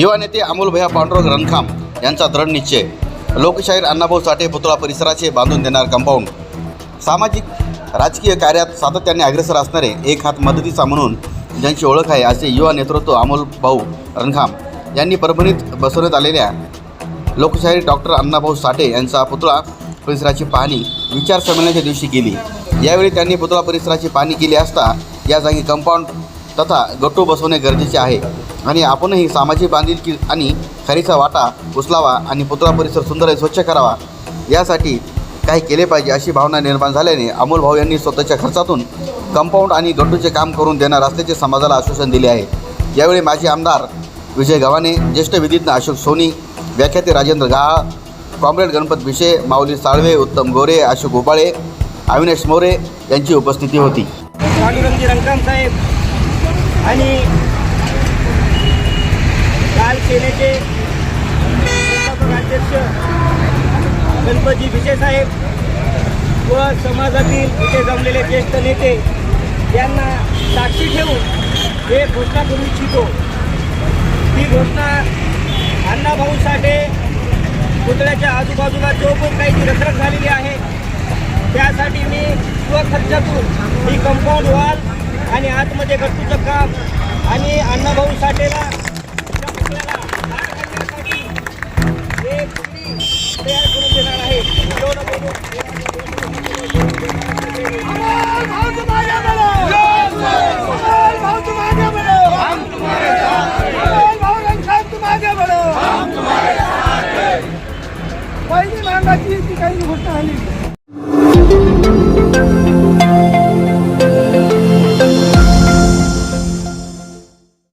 युवा नेते अमोलभया पांडुरंग रणखाम यांचा दृढ निश्चय. लोकशाहीर अण्णाभाऊ साठे पुतळा परिसराचे बांधून देणार कंपाऊंड सामाजिक राजकीय कार्यात सातत्याने अग्रेसर असणारे एक हात मदतीचा म्हणून ज्यांची ओळख आहे असे युवा नेतृत्व अमोल भाऊ रणखाम यांनी परभणीत बसवण्यात आलेल्या लोकशाहीर डॉक्टर अण्णाभाऊ साठे यांचा पुतळा परिसराची पाहणी विचार संमेलनाच्या दिवशी केली. यावेळी त्यांनी पुतळा परिसराची पाहणी केली असता या जागी कंपाऊंड तथा गट्टू बसवणे गरजेचे आहे. आणि आपणही सामाजिक बांधिलकी आणि खरीचा वाटा उचलावा आणि पुतळा परिसर सुंदर आणि स्वच्छ करावा. यासाठी काही केले पाहिजे अशी भावना निर्माण झाल्याने अमोल भाऊ यांनी स्वतःच्या खर्चातून कंपाऊंड आणि गट्टूचे काम करून देणार असल्याचे समाजाला आश्वासन दिले आहे. यावेळी माजी आमदार विजय गव्हाणे ज्येष्ठ विधिज्ञ अशोक सोनी व्याख्याते राजेंद्र गाळ कॉम्रेड गणपत भिशे माऊली साळवे उत्तम गोरे अशोक गोपाळे अविनाश मोरे यांची उपस्थिती होती. साहेब आणि काल सेनेचे अध्यक्ष गणपती विजयसाहेब व समाजातील इथे जमलेले ज्येष्ठ नेते यांना साक्षी ठेवून हे घोषणा करू इच्छितो. ही घोषणा अण्णाभाऊ साठे पुतळ्याच्या आजूबाजूला जो पण काही जी रखरख झालेली आहे त्यासाठी मी स्वखर्चातून ही कंपाऊंड वॉल आणि आतमध्ये गट्टूचं काम आणि अण्णाभाऊ साठेला एक तयार करून देणार आहे पहिली मागाची ती काही गोष्ट आली.